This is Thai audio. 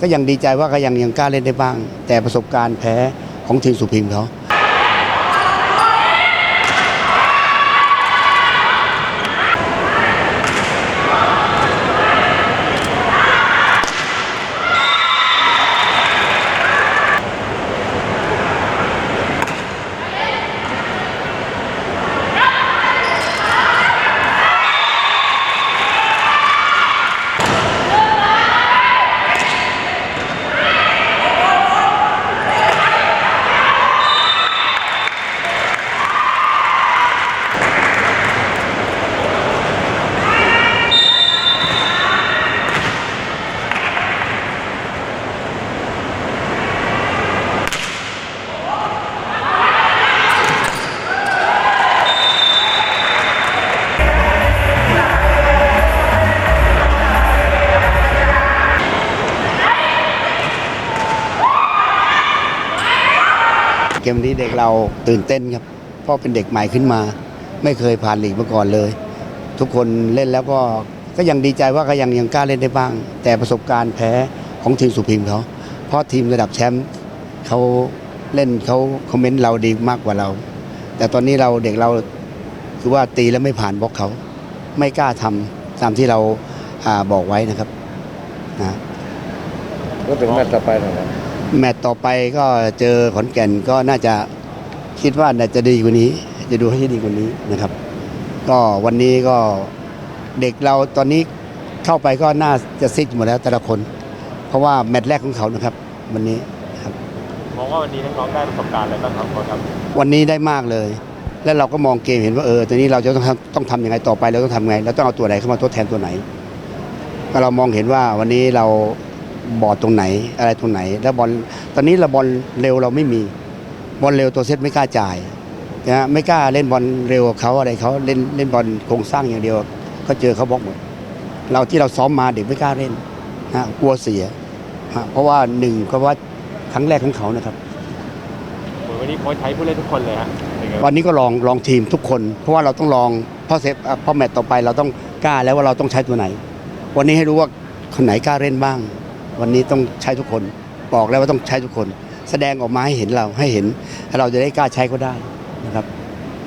ก็ยังดีใจว่าก็ยังยังกล้าเล่นได้บ้าง แต่ประสบการณ์แพ้ของทีมสุพิมเขา มนี้เด็กเราตื่นเต้นครับเพราะเป็นเด็กใหม่ขึ้นมา ไม่เคยผ่านลีกมาก่อนเลย ทุกคนเล่นแล้วก็ก็ยังดีใจว่าก็ยังยังกล้าเล่นได้บ้าง แต่ประสบการณ์แพ้ของทีมสุพรรณเขาเพราะทีมระดับแชมป์เขาเล่นเขาคอมเมนต์เราดีมากกว่าเรา แต่ตอนนี้เราเด็กเราคือว่าตีแล้วไม่ผ่านบล็อกเขา ไม่กล้าทำตามที่เราอาบอกไว้นะครับนะก็ถึงแมตช์ต่อไปนะครับ แมตต์ต่อไปก็เจอขอนแก่นก็น่าจะคิดว่าน่าจะดีกว่านี้ จะดูให้ดีกว่านี้นะครับ ก็วันนี้ก็เด็กเราตอนนี้เข้าไปก็น่าจะซิดหมดแล้วแต่ละคน เพราะว่าแมตช์แรกของเขานะครับ วันนี้ครับมองว่าวันนี้น้องๆได้ประสบการณ์อะไรบ้างครับโค้ชครับวันนี้ได้มากเลย และเราก็มองเกมเห็นว่าเออตอนนี้เราจะต้องทำต้องทำยังไงต่อไปเราต้องทำไงเราต้องเอาตัวไหนเข้ามาทดแทนตัวไหนก็เรามองเห็นว่าวันนี้เรา บอดตรงไหนอะไรตรงไหน แล้วบอลตอนนี้เราบอลเร็วเราไม่มี บอลเร็วตัวเซตไม่กล้าจ่ายนะฮะไม่กล้าเล่นบอลเร็วกับเขาอะไรเขาเล่นเล่นบอลโครงสร้างอย่างเดียวก็เจอเขาบล็อกหมดเราที่เราซ้อมมาเด็กไม่กล้าเล่นนะฮะกลัวเสียฮะเพราะว่าหนึ่งก็ว่าครั้งแรกของเขานะครับเหมือนวันนี้โค้ชใช้ผู้เล่นทุกคนเลยฮะเป็นไงบ้างวันนี้ก็ลองลองทีมทุกคน เพราะว่าเราต้องลองเพราะเซฟอะเพราะแมตต์ต่อไปเราต้องกล้าแล้วว่าเราต้องใช้ตัวไหน วันนี้ให้รู้ว่าคนไหนกล้าเล่นบ้าง วันนี้ต้องใช้ทุกคนบอกแล้วว่าต้องใช้ทุกคน แสดงออกมาให้เห็นเราให้เห็นแล้เราจะได้กล้าใช้ก็ได้นะครับ